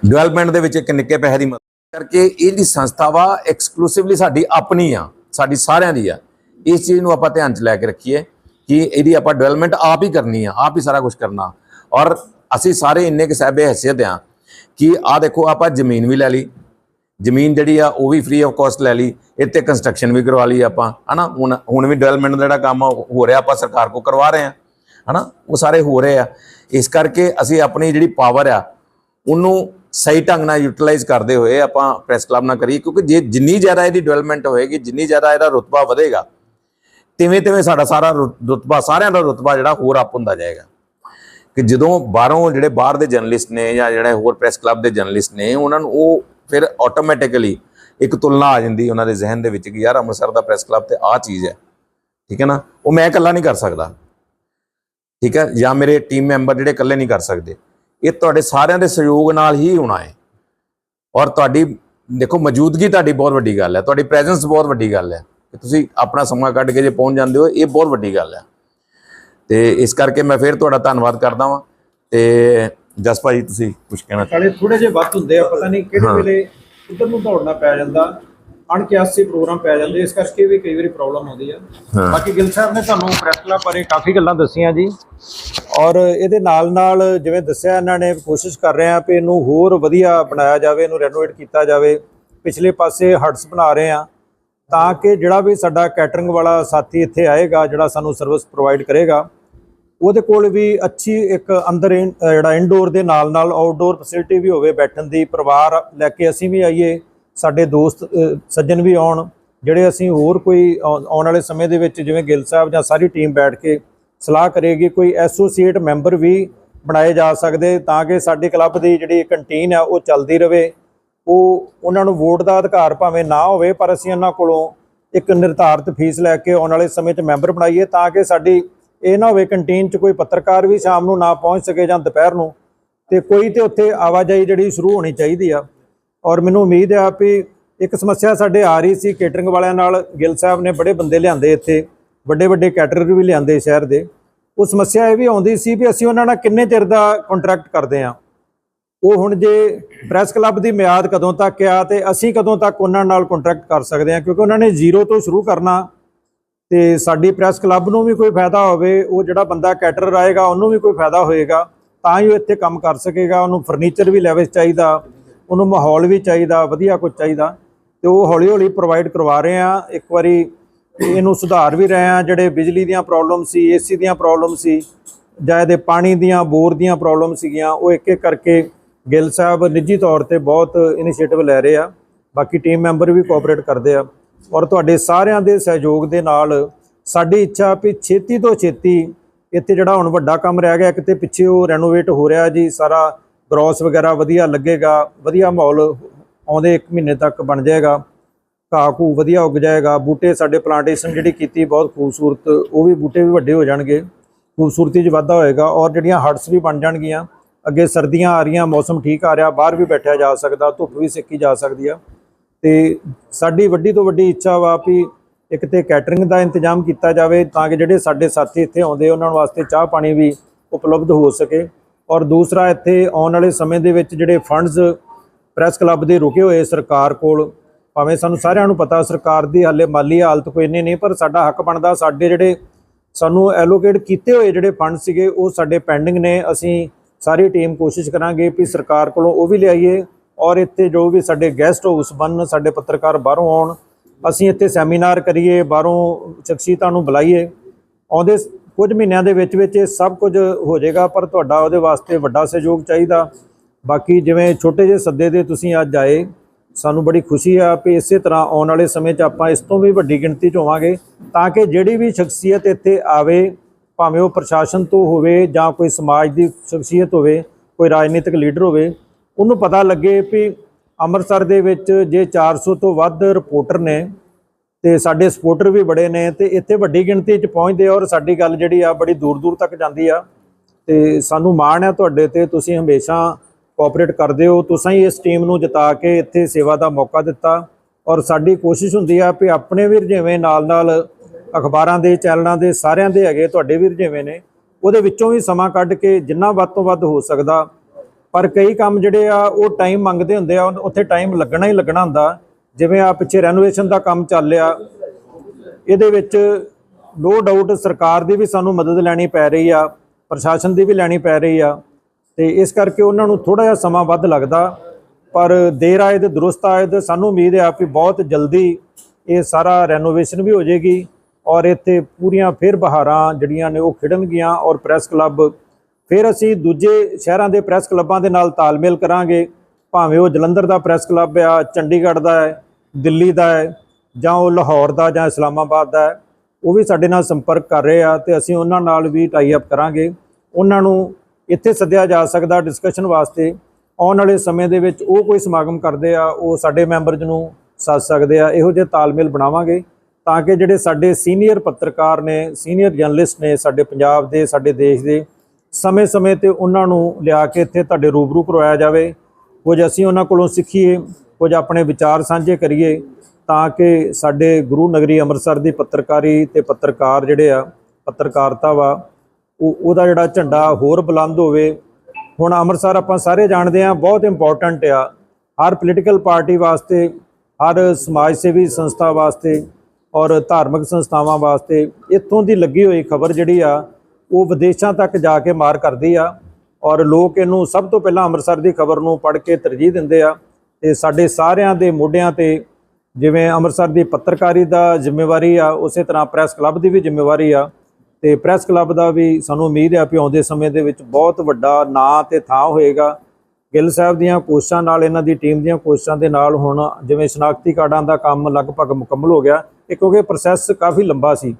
ਡਿਵੈਲਪਮੈਂਟ ਦੇ ਵਿੱਚ ਇੱਕ ਨਿੱਕੇ ਪੈਸੇ ਦੀ ਮਦਦ ਕਰਕੇ ਇਹ ਜਿਹੜੀ ਸੰਸਥਾ ਵਾ ਐਕਸਕਲੂਸਿਵਲੀ ਸਾਡੀ ਆਪਣੀ ਆ, ਸਾਡੀ ਸਾਰਿਆਂ ਦੀ ਆ। ਇਸ ਚੀਜ਼ ਨੂੰ ਆਪਾਂ ਧਿਆਨ 'ਚ ਲੈ ਕੇ ਰੱਖੀਏ ਕਿ ਇਹਦੀ ਆਪਾਂ ਡਿਵੈਲਪਮੈਂਟ ਆਪ ਹੀ ਕਰਨੀ ਆ, ਆਪ ਹੀ ਸਾਰਾ ਕੁਝ ਕਰਨਾ। ਔਰ ਅਸੀਂ ਸਾਰੇ ਇੰਨੇ ਕਿ ਸਾਹਿਬੇ ਹੈਸੀਅਤ ਆ ਕਿ ਆ ਦੇਖੋ, ਆਪਾਂ ਜ਼ਮੀਨ ਵੀ ਲੈ ਲਈ। ਜ਼ਮੀਨ ਜਿਹੜੀ ਆ, ਉਹ ਵੀ ਫ੍ਰੀ ਆਫ ਕਾਸਟ ਲੈ ਲਈ। ਇੱਥੇ ਕੰਸਟਰਕਸ਼ਨ ਵੀ ਕਰਵਾ ਲਈ ਆਪਾਂ, ਹਨਾ? ਹੁਣ ਹੁਣ ਵੀ ਡਿਵੈਲਪਮੈਂਟ ਦਾ ਜਿਹੜਾ ਕੰਮ ਹੋ ਰਿਹਾ, ਆਪਾਂ ਸਰਕਾਰ ਕੋ ਕਰਵਾ ਰਹੇ ਆ, ਹਨਾ? ਉਹ ਸਾਰੇ ਹੋ ਰਹੇ ਆ। ਇਸ ਕਰਕੇ ਅਸੀਂ ਆਪਣੀ ਜਿਹੜੀ ਪਾਵਰ ਆ ਉਹਨੂੰ ਸਹੀ ਢੰਗ ਨਾਲ ਯੂਟਿਲਾਈਜ਼ ਕਰਦੇ ਹੋਏ ਆਪਾਂ ਪ੍ਰੈਸ ਕਲੱਬ ਨਾਲ ਕਰੀਏ, ਕਿਉਂਕਿ ਜੇ ਜਿੰਨੀ ਜ਼ਿਆਦਾ ਇਹਦੀ ਡਿਵੈਲਪਮੈਂਟ ਹੋਏਗੀ, ਜਿੰਨੀ ਜ਼ਿਆਦਾ ਇਹਦਾ ਰੁਤਬਾ ਵਧੇਗਾ, ਤਿਵੇਂ ਤਿਵੇਂ ਸਾਡਾ ਸਾਰਾ ਰੁ- ਰੁਤਬਾ, ਸਾਰਿਆਂ ਦਾ ਰੁਤਬਾ ਜਿਹੜਾ ਹੋਰ ਅਪ ਹੁੰਦਾ ਜਾਏਗਾ। ਕਿ ਜਦੋਂ ਬਾਹਰੋਂ ਜਿਹੜੇ ਬਾਹਰ ਦੇ ਜਰਨਲਿਸਟ ਨੇ ਜਾਂ ਜਿਹੜੇ ਹੋਰ ਪ੍ਰੈਸ ਕਲੱਬ ਦੇ ਜਰਨਲਿਸਟ ਨੇ, ਉਹਨਾਂ ਨੂੰ ਉਹ ਫਿਰ ਆਟੋਮੈਟਿਕਲੀ ਇੱਕ ਤੁਲਨਾ ਆ ਜਾਂਦੀ ਉਹਨਾਂ ਦੇ ਜ਼ਿਹਨ ਦੇ ਵਿੱਚ ਕਿ ਯਾਰ ਅੰਮ੍ਰਿਤਸਰ ਦਾ ਪ੍ਰੈਸ ਕਲੱਬ ਤੇ ਆਹ ਚੀਜ਼ ਹੈ। ਠੀਕ ਹੈ ਨਾ? ਉਹ ਮੈਂ ਇਕੱਲਾ ਨਹੀਂ ਕਰ ਸਕਦਾ। ਠੀਕ ਹੈ? ਜਾਂ ਮੇਰੇ ਟੀਮ ਮੈਂਬਰ ਜਿਹੜੇ ਇਕੱਲੇ ਨਹੀਂ ਕਰ ਸਕਦੇ। ਇਹ ਤੁਹਾਡੇ ਸਾਰਿਆਂ ਦੇ ਸਹਿਯੋਗ ਨਾਲ ਹੀ ਹੋਣਾ ਹੈ। ਔਰ ਤੁਹਾਡੀ ਦੇਖੋ ਮੌਜੂਦਗੀ ਤੁਹਾਡੀ ਬਹੁਤ ਵੱਡੀ ਗੱਲ ਹੈ। ਤੁਹਾਡੀ ਪ੍ਰੈਜ਼ੈਂਸ ਬਹੁਤ ਵੱਡੀ ਗੱਲ ਹੈ। ਕਿ ਤੁਸੀਂ ਆਪਣਾ ਸਮਾਂ ਕੱਢ ਕੇ ਜੇ ਪਹੁੰਚ ਜਾਂਦੇ ਹੋ ਇਹ ਬਹੁਤ ਵੱਡੀ ਗੱਲ ਹੈ। ਤੇ ਇਸ ਕਰਕੇ ਮੈਂ ਫਿਰ ਤੁਹਾਡਾ ਧੰਨਵਾਦ ਕਰਦਾ ਵਾਂ। ਤੇ ਜਸ ਭਾਜੀ ਤੁਸੀਂ ਕੁਝ ਕਹਿਣਾ ਸਾਲੇ ਥੋੜੇ ਜਿਹੇ ਵੱਧ ਹੁੰਦੇ ਆ ਪਤਾ ਨਹੀਂ ਕਿਹੜੇ। ਵੇਲੇ ਉਧਰ ਨੂੰ ਦੌੜਨਾ ਪੈ ਜਾਂਦਾ। ਅਣਕਿਆਸੀ ਪ੍ਰੋਗਰਾਮ ਪੈ ਜਾਂਦੇ ਇਸ ਕਰਕੇ ਵੀ ਕਈ ਵਾਰੀ ਪ੍ਰੋਬਲਮ ਆਉਂਦੀ ਆ। ਹਾਂ। ਬਾਕੀ ਗਿੱਲ ਸਾਹਿਬ ਨੇ ਤੁਹਾਨੂੰ ਪ੍ਰੈਸ ਕਲੱਬ ਬਾਰੇ ਕਾਫੀ ਗੱਲਾਂ ਦੱਸੀਆਂ ਜੀ। ਔਰ ਇਹਦੇ ਨਾਲ ਨਾਲ ਜਿਵੇਂ ਦੱਸਿਆ ਇਹਨਾਂ ਨੇ ਕੋਸ਼ਿਸ਼ ਕਰ ਰਹੇ ਆ ਕਿ ਇਹਨੂੰ ਹੋਰ ਵਧੀਆ ਬਣਾਇਆ ਜਾਵੇ ਇਹਨੂੰ ਰੈਨੋਵੇਟ ਕੀਤਾ ਜਾਵੇ। ਪਿਛਲੇ ਪਾਸੇ ਹਟਸ ਬਣਾ ਰਹੇ ਆ ਤਾਂ ਕਿ ਜਿਹੜਾ ਵੀ ਸਾਡਾ ਕੈਟਰਿੰਗ ਵਾਲਾ ਸਾਥੀ ਇੱਥੇ ਆਏਗਾ ਜਿਹੜਾ ਸਾਨੂੰ ਸਰਵਿਸ ਪ੍ਰੋਵਾਈਡ ਕਰੇਗਾ ਉਹਦੇ ਕੋਲ ਵੀ ਅੱਛੀ ਇੱਕ ਅੰਦਰ ਜਿਹੜਾ ਇਨਡੋਰ ਦੇ ਨਾਲ ਨਾਲ ਆਊਟਡੋਰ ਫੈਸਿਲਿਟੀ ਵੀ ਹੋਵੇ ਬੈਠਣ ਦੀ ਪਰਿਵਾਰ ਲੈ ਕੇ ਅਸੀਂ ਵੀ ਆਈਏ। ਸਾਡੇ ਦੋਸਤ ਸੱਜਣ ਵੀ ਆਉਣ, ਜਿਹੜੇ ਅਸੀਂ ਹੋਰ ਕੋਈ ਆਉ- ਆਉਣ ਵਾਲੇ ਸਮੇਂ ਦੇ ਵਿੱਚ ਜਿਵੇਂ ਗਿੱਲ ਸਾਹਿਬ ਜਾਂ ਸਾਰੀ ਟੀਮ ਬੈਠ ਕੇ ਸਲਾਹ ਕਰੇਗੀ, ਕੋਈ ਐਸੋਸੀਏਟ ਮੈਂਬਰ ਵੀ ਬਣਾਏ ਜਾ ਸਕਦੇ ਤਾਂ ਕਿ ਸਾਡੇ ਕਲੱਬ ਦੀ ਜਿਹੜੀ ਕੰਟੀਨ ਆ ਉਹ ਚੱਲਦੀ ਰਹੇ ਉਹ, ਉਹਨਾਂ ਨੂੰ ਵੋਟ ਦਾ ਅਧਿਕਾਰ ਭਾਵੇਂ ਨਾ ਹੋਵੇ, ਪਰ ਅਸੀਂ ਉਹਨਾਂ ਕੋਲੋਂ ਇੱਕ ਨਿਰਧਾਰਤ ਫੀਸ ਲੈ ਕੇ ਆਉਣ ਵਾਲੇ ਸਮੇਂ 'ਚ ਮੈਂਬਰ ਬਣਾਈਏ ਤਾਂ ਕਿ ਸਾਡੀ ਇਹ ਨਾ ਹੋਵੇ ਕੰਟੀਨ 'ਚ ਕੋਈ ਪੱਤਰਕਾਰ ਵੀ ਸ਼ਾਮ ਨੂੰ ਨਾ ਪਹੁੰਚ ਸਕੇ ਜਾਂ ਦੁਪਹਿਰ ਨੂੰ। ਤੇ ਕੋਈ ਤੇ ਉੱਥੇ ਆਵਾਜਾਈ ਜਿਹੜੀ ਸ਼ੁਰੂ ਹੋਣੀ ਚਾਹੀਦੀ ਆ। ਔਰ ਮੈਨੂੰ ਉਮੀਦ ਆ ਵੀ ਇੱਕ ਸਮੱਸਿਆ ਸਾਡੇ ਆ ਰਹੀ ਸੀ ਕੇਟਰਿੰਗ ਵਾਲਿਆਂ ਨਾਲ ਗਿੱਲ ਸਾਹਿਬ ਨੇ ਬੜੇ ਬੰਦੇ ਲਿਆਂਦੇ ਇੱਥੇ, ਵੱਡੇ ਵੱਡੇ ਕੈਟਰਰ ਵੀ ਲਿਆਂਦੇ ਸ਼ਹਿਰ ਦੇ। ਉਹ ਸਮੱਸਿਆ ਇਹ ਵੀ ਆਉਂਦੀ ਸੀ ਵੀ ਅਸੀਂ ਉਹਨਾਂ ਨਾਲ ਕਿੰਨੇ ਚਿਰ ਦਾ ਕੰਟਰੈਕਟ ਕਰਦੇ ਆ ਉਹ ਹੁਣ ਜੇ ਪ੍ਰੈਸ ਕਲੱਬ ਦੀ ਮਿਆਦ ਕਦੋਂ ਤੱਕ ਆ ਤੇ ਅਸੀਂ ਕਦੋਂ ਤੱਕ ਉਹਨਾਂ ਨਾਲ ਕੰਟਰੈਕਟ ਕਰ ਸਕਦੇ ਆ ਕਿਉਂਕਿ ਉਹਨਾਂ ਨੇ ਜ਼ੀਰੋ ਤੋਂ ਸ਼ੁਰੂ ਕਰਨਾ। ਤੇ ਸਾਡੀ ਪ੍ਰੈਸ ਕਲੱਬ ਨੂੰ ਵੀ ਕੋਈ ਫਾਇਦਾ ਹੋਵੇ, ਉਹ ਜਿਹੜਾ ਬੰਦਾ ਕੈਟਰਰ ਆਏਗਾ, ਉਹਨੂੰ ਵੀ ਕੋਈ ਫਾਇਦਾ ਹੋਏਗਾ, ਤਾਂ ਹੀ ਉਹ ਇੱਥੇ ਕੰਮ ਕਰ ਸਕੇਗਾ, ਉਹਨੂੰ ਫਰਨੀਚਰ ਵੀ ਲੈਵਿਸ਼ ਚਾਹੀਦਾ। ਉਹਨੂੰ ਮਾਹੌਲ ਵੀ ਚਾਹੀਦਾ, ਵਧੀਆ ਕੁਝ ਚਾਹੀਦਾ। ਤੇ ਉਹ ਹੌਲੀ ਹੌਲੀ ਪ੍ਰੋਵਾਈਡ ਕਰਵਾ ਰਹੇ ਆ। ਇੱਕ ਵਾਰੀ ਇਹਨੂੰ ਸੁਧਾਰ ਵੀ ਰਹੇ ਆ। ਜਿਹੜੇ ਬਿਜਲੀ ਦੀਆਂ ਪ੍ਰੋਬਲਮ ਸੀ ਏਸੀ ਦੀਆਂ ਪ੍ਰੋਬਲਮ ਸੀ, ਜਾਂ ਇਹਦੇ ਪਾਣੀ ਦੀਆਂ, ਬੋਰ ਦੀਆਂ ਪ੍ਰੋਬਲਮ ਸੀਗੀਆਂ, ਉਹ ਇੱਕ ਇੱਕ ਕਰਕੇ ਗਿੱਲ ਸਾਹਿਬ ਨਿੱਜੀ ਤੌਰ ਤੇ ਬਹੁਤ ਇਨੀਸ਼ੀਏਟਿਵ ਲੈ ਰਹੇ ਆ। ਬਾਕੀ ਟੀਮ ਮੈਂਬਰ ਵੀ ਕੋਆਪਰੇਟ ਕਰਦੇ ਆ। ਔਰ ਤੁਹਾਡੇ ਸਾਰਿਆਂ ਦੇ ਸਹਿਯੋਗ ਦੇ ਨਾਲ ਸਾਡੀ ਇੱਛਾ ਵੀ ਛੇਤੀ ਤੋਂ ਛੇਤੀ ਇੱਥੇ ਜਿਹੜਾ ਹੁਣ ਵੱਡਾ ਕੰਮ ਰਹਿ ਗਿਆ ਕਿਤੇ ਪਿੱਛੇ ਉਹ ਰੈਨੋਵੇਟ ਹੋ ਰਿਹਾ ਜੀ, ਸਾਰਾ ਗ੍ਰੋਸ ਵਗੈਰਾ ਵਧੀਆ ਲੱਗੇਗਾ, ਵਧੀਆ ਮਾਹੌਲ ਆਉਂਦੇ 1 ਮਹੀਨੇ ਤੱਕ ਬਣ ਜਾਏਗਾ। ਘਾਹ ਘੂ ਵਧੀਆ ਉੱਗ ਜਾਏਗਾ। ਬੂਟੇ ਸਾਡੇ ਪਲਾਂਟੇਸ਼ਨ ਜਿਹੜੀ ਕੀਤੀ ਬਹੁਤ ਖੂਬਸੂਰਤ, ਉਹ ਵੀ ਬੂਟੇ ਵੀ ਵੱਡੇ ਹੋ ਜਾਣਗੇ। ਖੂਬਸੂਰਤੀ 'ਚ ਵਾਧਾ ਹੋਏਗਾ ਔਰ ਜਿਹੜੀਆਂ ਹਟਸ ਵੀ ਬਣ ਜਾਣਗੀਆਂ, ਅੱਗੇ ਸਰਦੀਆਂ ਆ ਰਹੀਆਂ, ਮੌਸਮ ਠੀਕ ਆ ਰਿਹਾ, ਬਾਹਰ ਵੀ ਬੈਠਿਆ ਜਾ ਸਕਦਾ, ਧੁੱਪ ਵੀ ਸੇਕੀ ਜਾ ਸਕਦੀ ਆ। ਤੇ ਸਾਡੀ ਵੱਡੀ ਤੋਂ ਵੱਡੀ ਇੱਛਾ ਵਾ ਵੀ ਇੱਕ ਤੇ ਕੈਟਰਿੰਗ ਦਾ ਇੰਤਜ਼ਾਮ ਕੀਤਾ ਜਾਵੇ ਤਾਂ ਕਿ ਜਿਹੜੇ ਸਾਡੇ ਸਾਥੀ ਇੱਥੇ ਆਉਂਦੇ, ਉਹਨਾਂ ਵਾਸਤੇ ਚਾਹ ਪਾਣੀ ਵੀ ਉਪਲਬਧ ਹੋ ਸਕੇ। ਔਰ ਦੂਸਰਾ, ਇੱਥੇ ਆਉਣ ਵਾਲੇ ਸਮੇਂ ਦੇ ਵਿੱਚ ਜਿਹੜੇ ਫੰਡਸ ਪ੍ਰੈਸ ਕਲੱਬ ਦੇ ਰੁਕੇ ਹੋਏ ਸਰਕਾਰ ਕੋਲ, ਭਾਵੇਂ ਸਾਨੂੰ ਸਾਰਿਆਂ ਨੂੰ ਪਤਾ, ਸਰਕਾਰ ਦੀ ਹਾਲੇ ਮਾਲੀ ਹਾਲਤ ਕੋਈ ਇੰਨੀ ਨਹੀਂ, ਪਰ ਸਾਡਾ ਹੱਕ ਬਣਦਾ, ਸਾਡੇ ਜਿਹੜੇ ਸਾਨੂੰ ਐਲੋਕੇਟ ਕੀਤੇ ਹੋਏ ਜਿਹੜੇ ਫੰਡ ਸੀਗੇ, ਉਹ ਸਾਡੇ ਪੈਂਡਿੰਗ ਨੇ, ਅਸੀਂ ਸਾਰੀ ਟੀਮ ਕੋਸ਼ਿਸ਼ ਕਰਾਂਗੇ ਵੀ ਸਰਕਾਰ ਕੋਲੋਂ ਉਹ ਵੀ ਲਿਆਈਏ, ਔਰ ਇੱਥੇ ਜੋ ਵੀ ਸਾਡੇ ਗੈਸਟ ਹਾਊਸ ਬਣਨ, ਸਾਡੇ ਪੱਤਰਕਾਰ ਬਾਹਰੋਂ ਆਉਣ, ਅਸੀਂ ਇੱਥੇ ਸੈਮੀਨਾਰ ਕਰੀਏ, ਬਾਹਰੋਂ ਸ਼ਖਸੀਅਤਾਂ ਨੂੰ ਬੁਲਾਈਏ, ਆਉਂਦੇ ਕੁਝ ਮਹੀਨਿਆਂ ਦੇ ਵਿੱਚ ਵਿੱਚ ਇਹ ਸਭ ਕੁਝ ਹੋ ਜਾਏਗਾ, ਪਰ ਤੁਹਾਡਾ ਉਹਦੇ ਵਾਸਤੇ ਵੱਡਾ ਸਹਿਯੋਗ ਚਾਹੀਦਾ। ਬਾਕੀ ਜਿਵੇਂ ਛੋਟੇ ਜਿਹੇ ਸੱਦੇ ਦੇ ਤੁਸੀਂ ਅੱਜ ਆਏ, ਸਾਨੂੰ ਬੜੀ ਖੁਸ਼ੀ ਆ ਕਿ ਇਸੇ ਤਰ੍ਹਾਂ ਆਉਣ ਵਾਲੇ ਸਮੇਂ 'ਚ ਆਪਾਂ ਇਸ ਤੋਂ ਵੀ ਵੱਡੀ ਗਿਣਤੀ 'ਚ ਹੋਵਾਂਗੇ, ਤਾਂ ਕਿ ਜਿਹੜੀ ਵੀ ਸ਼ਖਸੀਅਤ ਇੱਥੇ ਆਵੇ, ਭਾਵੇਂ ਉਹ ਪ੍ਰਸ਼ਾਸਨ ਤੋਂ ਹੋਵੇ ਜਾਂ ਕੋਈ ਸਮਾਜ ਦੀ ਸ਼ਖਸੀਅਤ ਹੋਵੇ, ਕੋਈ ਰਾਜਨੀਤਿਕ ਲੀਡਰ ਹੋਵੇ, ਉਹਨੂੰ ਪਤਾ ਲੱਗੇ ਵੀ ਅੰਮ੍ਰਿਤਸਰ ਦੇ ਵਿੱਚ ਜੇ 400 ਤੋਂ ਵੱਧ ਰਿਪੋਰਟਰ ਨੇ ਤੇ ਸਾਡੇ ਸਪੋਰਟਰ ਵੀ ਬੜੇ ਨੇ ਤੇ ਇੱਥੇ ਵੱਡੀ ਗਿਣਤੀ 'ਚ ਪਹੁੰਚਦੇ ਆ ਔਰ ਸਾਡੀ ਗੱਲ ਜਿਹੜੀ ਆ ਬੜੀ ਦੂਰ ਦੂਰ ਤੱਕ ਜਾਂਦੀ ਆ। ਤੇ ਸਾਨੂੰ ਮਾਣ ਹੈ ਤੁਹਾਡੇ ਤੇ, ਤੁਸੀਂ ਹਮੇਸ਼ਾ ਕੋਆਪਰੇਟ ਕਰਦੇ ਹੋ। ਤੁਸੀਂ ਹੀ ਇਸ ਟੀਮ ਨੂੰ ਜਿਤਾ ਕੇ ਇੱਥੇ ਸੇਵਾ ਦਾ ਮੌਕਾ ਦਿੱਤਾ। ਔਰ ਸਾਡੀ ਕੋਸ਼ਿਸ਼ ਹੁੰਦੀ ਆ ਵੀ ਆਪਣੇ ਵੀ ਜਿਵੇਂ ਨਾਲ ਨਾਲ ਅਖਬਾਰਾਂ ਦੇ, ਚੈਨਲਾਂ ਦੇ ਸਾਰਿਆਂ ਦੇ ਹੈਗੇ ਤੁਹਾਡੇ ਵੀ ਜਿਵੇਂ ਨੇ। ਉਹਦੇ ਵਿੱਚੋਂ ਵੀ ਸਮਾਂ ਕੱਢ ਕੇ ਜਿੰਨਾ ਵੱਧ ਤੋਂ ਵੱਧ ਹੋ ਸਕਦਾ। ਪਰ ਕਈ ਕੰਮ ਜਿਹੜੇ ਆ ਉਹ ਟਾਈਮ ਮੰਗਦੇ ਹੁੰਦੇ ਆ ਉਨ- ਉੱਥੇ ਟਾਈਮ ਲੱਗਣਾ ਹੀ ਲੱਗਣਾ ਹੁੰਦਾ। ਜਿਵੇਂ ਆ ਪਿੱਛੇ ਰੈਨੋਵੇਸ਼ਨ ਦਾ ਕੰਮ ਚੱਲ ਰਿਹਾ, ਇਹਦੇ ਵਿੱਚ ਨੋ ਡਾਊਟ ਸਰਕਾਰ ਦੀ ਵੀ ਸਾਨੂੰ ਮਦਦ ਲੈਣੀ ਪੈ ਰਹੀ ਆ, ਪ੍ਰਸ਼ਾਸਨ ਦੀ ਵੀ ਲੈਣੀ ਪੈ ਰਹੀ ਆ, ਤੇ ਇਸ ਕਰਕੇ ਉਹਨਾਂ ਨੂੰ ਥੋੜਾ ਜਿਹਾ ਸਮਾਂ ਵੱਧ ਲੱਗਦਾ, ਪਰ ਦੇਰ ਆਏ ਤੇ ਦਰੁਸਤ ਆਏ ਤੇ ਸਾਨੂੰ ਉਮੀਦ ਹੈ ਵੀ ਬਹੁਤ ਜਲਦੀ ਇਹ ਸਾਰਾ ਰੈਨੋਵੇਸ਼ਨ ਵੀ ਹੋ ਜਾਏਗੀ ਔਰ ਇੱਥੇ ਪੂਰੀਆਂ ਫਿਰ ਬਹਾਰਾਂ ਜਿਹੜੀਆਂ ਨੇ ਉਹ ਖਿੜਨਗੀਆਂ ਔਰ ਪ੍ਰੈਸ ਕਲੱਬ ਫਿਰ ਅਸੀਂ ਦੂਜੇ ਸ਼ਹਿਰਾਂ ਦੇ ਪ੍ਰੈਸ ਕਲੱਬਾਂ ਦੇ ਨਾਲ ਤਾਲਮੇਲ ਕਰਾਂਗੇ, ਭਾਵੇਂ ਉਹ ਜਲੰਧਰ ਦਾ ਪ੍ਰੈਸ ਕਲੱਬ ਆ, ਚੰਡੀਗੜ੍ਹ ਦਾ ਹੈ ਦਿੱਲੀ ਦਾ ਹੈ ਜਾਂ ਉਹ ਲਾਹੌਰ ਦਾ ਜਾਂ ਇਸਲਾਮਾਬਾਦ ਦਾ ਹੈ, ਉਹ ਵੀ ਸਾਡੇ ਨਾਲ ਸੰਪਰਕ ਕਰ ਰਹੇ ਆ ਤੇ ਅਸੀਂ ਉਹਨਾਂ ਨਾਲ ਵੀ ਟਾਈ ਅਪ ਕਰਾਂਗੇ। ਉਹਨਾਂ ਨੂੰ ਇੱਥੇ ਸੱਦਿਆ ਜਾ ਸਕਦਾ ਡਿਸਕਸ਼ਨ ਵਾਸਤੇ। ਆਉਣ ਵਾਲੇ ਸਮੇਂ ਦੇ ਵਿੱਚ ਉਹ ਕੋਈ ਸਮਾਗਮ ਕਰਦੇ ਆ, ਉਹ ਸਾਡੇ ਮੈਂਬਰਜ਼ ਨੂੰ ਸੱਦ ਸਕਦੇ ਆ, ਇਹੋ ਜਿਹੇ ਤਾਲਮੇਲ ਬਣਾਵਾਂਗੇ ਤਾਂ ਕਿ ਜਿਹੜੇ ਸਾਡੇ ਸੀਨੀਅਰ ਪੱਤਰਕਾਰ ਨੇ ਸੀਨੀਅਰ ਜਰਨਲਿਸਟ ਨੇ ਸਾਡੇ ਪੰਜਾਬ ਦੇ, ਸਾਡੇ ਦੇਸ਼ ਦੇ, ਸਮੇਂ-ਸਮੇਂ ਤੇ ਉਹਨਾਂ ਨੂੰ ਲਿਆ ਕੇ ਇੱਥੇ ਤੁਹਾਡੇ ਰੂਬਰੂ ਕਰਵਾਇਆ ਜਾਵੇ। ਕੁਝ ਅਸੀਂ ਉਹਨਾਂ ਕੋਲੋਂ ਸਿੱਖੀਏ। ਕੁਝ ਆਪਣੇ ਵਿਚਾਰ ਸਾਂਝੇ ਕਰੀਏ ਤਾਂ ਕਿ ਸਾਡੇ ਗੁਰੂ ਨਗਰੀ ਅੰਮ੍ਰਿਤਸਰ ਦੀ ਪੱਤਰਕਾਰੀ ਤੇ ਪੱਤਰਕਾਰ ਜਿਹੜੇ ਆ, ਪੱਤਰਕਾਰਤਾ ਵਾ, ਉਹ ਉਹਦਾ ਜਿਹੜਾ ਝੰਡਾ ਹੋਰ ਬੁਲੰਦ ਹੋਵੇ। ਹੁਣ ਅੰਮ੍ਰਿਤਸਰ ਆਪਾਂ ਸਾਰੇ ਜਾਣਦੇ ਆ ਬਹੁਤ ਇੰਪੋਰਟੈਂਟ ਆ। ਹਰ ਪੋਲੀਟੀਕਲ ਪਾਰਟੀ ਵਾਸਤੇ, ਹਰ ਸਮਾਜ ਸੇਵੀ ਸੰਸਥਾ ਵਾਸਤੇ ਔਰ ਧਾਰਮਿਕ ਸੰਸਥਾਵਾਂ ਵਾਸਤੇ ਇੱਥੋਂ ਦੀ ਲੱਗੀ ਹੋਈ ਖਬਰ ਜਿਹੜੀ ਆ, ਉਹ ਵਿਦੇਸ਼ਾਂ ਤੱਕ ਜਾ ਕੇ ਮਾਰ ਕਰਦੀ ਆ। ਔਰ ਲੋਕ ਇਹਨੂੰ ਸਭ ਤੋਂ ਪਹਿਲਾਂ ਅੰਮ੍ਰਿਤਸਰ ਦੀ ਖਬਰ ਨੂੰ ਪੜ੍ਹ ਕੇ ਤਰਜੀਹ ਦਿੰਦੇ ਆ। ਤੇ ਸਾਡੇ ਸਾਰਿਆਂ ਦੇ ਮੋਢਿਆਂ ਤੇ ਜਿਵੇਂ ਅੰਮ੍ਰਿਤਸਰ ਦੀ ਪੱਤਰਕਾਰੀ ਦਾ ਜ਼ਿੰਮੇਵਾਰੀ ਆ, ਉਸੇ ਤਰ੍ਹਾਂ ਪ੍ਰੈਸ ਕਲੱਬ ਦੀ ਵੀ ਜ਼ਿੰਮੇਵਾਰੀ ਆ। ਤੇ ਪ੍ਰੈਸ ਕਲੱਬ ਦਾ ਵੀ ਸਾਨੂੰ ਉਮੀਦ ਆ ਕਿ ਆਉਂਦੇ ਸਮੇਂ ਦੇ ਵਿੱਚ ਬਹੁਤ ਵੱਡਾ ਨਾਂ ਤੇ ਥਾਂ ਹੋਏਗਾ। ਗਿੱਲ ਸਾਹਿਬ ਦੀਆਂ ਕੋਸ਼ਿਸ਼ਾਂ ਨਾਲ, ਇਹਨਾਂ ਦੀ ਟੀਮ ਦੀਆਂ ਕੋਸ਼ਿਸ਼ਾਂ ਦੇ ਨਾਲ ਹੁਣ ਜਿਵੇਂ ਸ਼ਨਾਖਤੀ ਕਾਰਡਾਂ ਦਾ ਕੰਮ ਲਗਭਗ ਮੁਕੰਮਲ ਹੋ ਗਿਆ ਇਹ ਕਿਉਂਕਿ ਪ੍ਰੋਸੈਸ ਕਾਫੀ ਲੰਬਾ ਸੀ।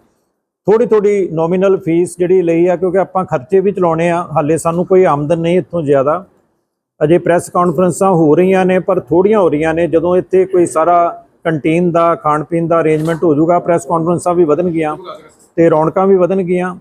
ਥੋੜੀ ਥੋੜੀ ਨੋਮੀਨਲ ਫੀਸ ਜਿਹੜੀ ਲਈ ਆ, ਕਿਉਂਕਿ ਆਪਾਂ ਖਰਚੇ ਵੀ ਚਲਾਉਣੇ ਆ, ਹਾਲੇ ਸਾਨੂੰ ਕੋਈ ਆਮਦਨ ਨਹੀਂ ਇੱਥੋਂ ਜ਼ਿਆਦਾ। ਅਜੇ ਪ੍ਰੈਸ ਕਾਨਫਰੰਸਾਂ ਹੋ ਰਹੀਆਂ ਨੇ, ਪਰ ਥੋੜੀਆਂ ਹੋ ਰਹੀਆਂ ਨੇ। ਜਦੋਂ ਇੱਥੇ ਕੋਈ ਸਾਰਾ ਕੰਟੀਨ ਦਾ ਖਾਣ ਪੀਣ ਦਾ ਅਰੇਂਜਮੈਂਟ ਹੋ ਜਾਊਗਾ, ਪ੍ਰੈਸ ਕਾਨਫਰੰਸਾਂ ਵੀ ਵਧਣਗੀਆਂ ਤੇ ਰੌਣਕਾਂ ਵੀ ਵਧਣਗੀਆਂ।